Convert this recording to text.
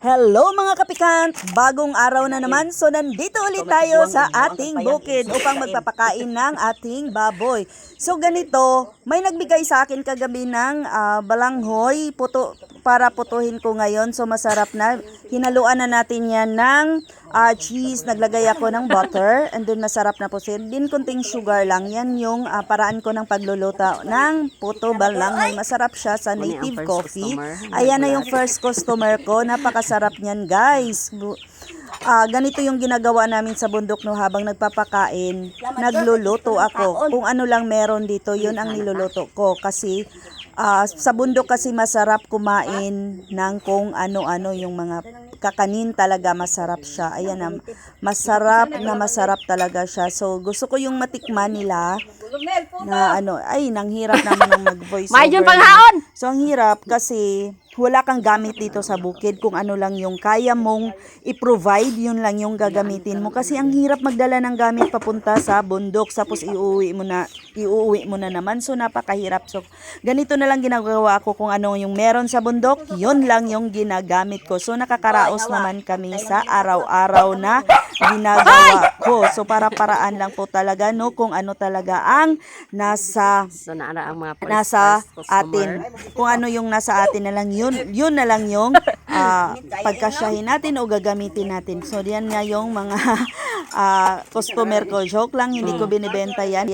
Hello mga kapikant! Bagong araw na naman, so nandito ulit tayo sa ating bukid upang magpapakain ng ating baboy. So ganito, may nagbigay sa akin kagabi ng ah, balanghoy puto, para putuhin ko ngayon. So masarap na. Hinaluan na natin yan ng ah, cheese. Naglagay ako ng butter and then masarap na po siya. Din kunting sugar lang. Yan yung ah, paraan ko ng pagluluto ng puto balanghoy. Masarap siya sa Ano native coffee. Ayan na yung first customer ko. Napakasarap niyan, guys. Ah, ganito yung ginagawa namin sa bundok no habang nagpapakain. Nagluluto ako. Kung ano lang meron dito, yun ang niluluto ko kasi ah, sa bundok kasi masarap kumain ng kung ano-ano yung mga kakanin talaga masarap siya. Ayan na, masarap na masarap talaga siya. So gusto ko yung matikman nila na ano, ay, nang hirap naman ng mag-voice over panghaon! So, ang hirap kasi wala kang gamit dito sa bukid kung ano lang yung kaya mong i-provide, yun lang yung gagamitin mo. Kasi ang hirap magdala ng gamit papunta sa bundok, tapos iuwi mo na, iuwi mo na naman. So, napakahirap. So, ganito na lang ginagawa ko kung ano yung meron sa bundok, yun lang yung ginagamit ko. So, nakakaraos naman kami sa araw-araw na ginagawa ko. So, para-paraan lang po talaga, no, kung ano talaga ang nasa So, naara ang mga nasa atin. Kung ano yung nasa atin na lang yun, yun na lang yung ah, pagkasyahin natin o gagamitin natin. So, yan nga yung mga ah, customer ko. Joke lang, hindi ko binibenta yan.